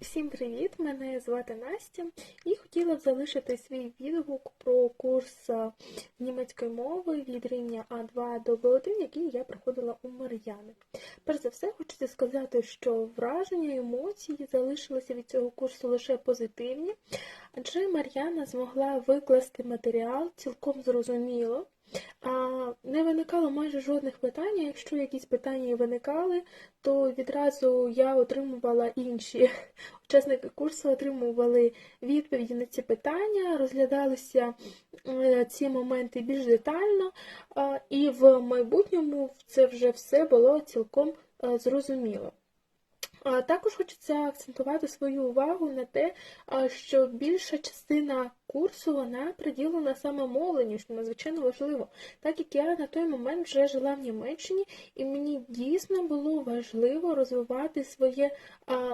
Всім привіт! Мене звати Настя і хотіла б залишити свій відгук про курс е, німецької мови від рівня А2 до Б1, який я проходила у Мар'яни. Перш за все, хочеться сказати, що враження і емоції залишилися від цього курсу лише позитивні, адже Мар'яна змогла викласти матеріал цілком зрозуміло. А, Не виникало майже жодних питань. Якщо якісь питання виникали, то відразу я отримувала інші учасники курсу, отримували відповіді на ці питання, розглядалися е, ці моменти більш детально, і в майбутньому це вже все було цілком е, зрозуміло. Також хочеться акцентувати свою увагу на те, що більша частина курсу вона приділена саме мовленню, що надзвичайно важливо, так як я на той момент вже жила в Німеччині, і мені дійсно було важливо розвивати своє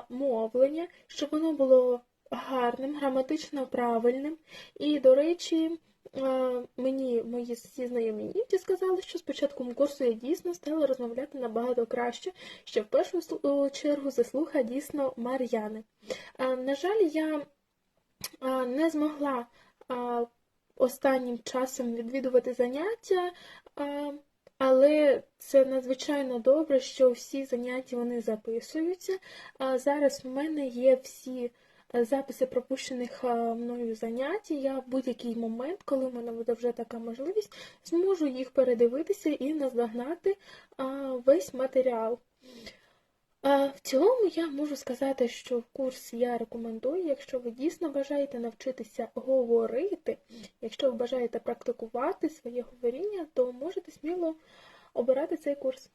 мовлення, щоб воно було гарним, граматично правильним. І, до речі, мені мої всі знайомі німці сказали, що з початком курсу я дійсно стала розмовляти набагато краще, що в першу чергу заслуга дійсно Мар'яни. На жаль, я не змогла останнім часом відвідувати заняття, але це надзвичайно добре, що всі заняття вони записуються. Зараз в мене є всі е, записи пропущених мною занять. Я в будь-який момент, коли в мене буде вже така можливість, зможу їх передивитися і наздогнати весь матеріал. В цілому я можу сказати, що курс я рекомендую, якщо ви дійсно бажаєте навчитися говорити, якщо ви бажаєте практикувати своє говоріння, то можете сміло обирати цей курс.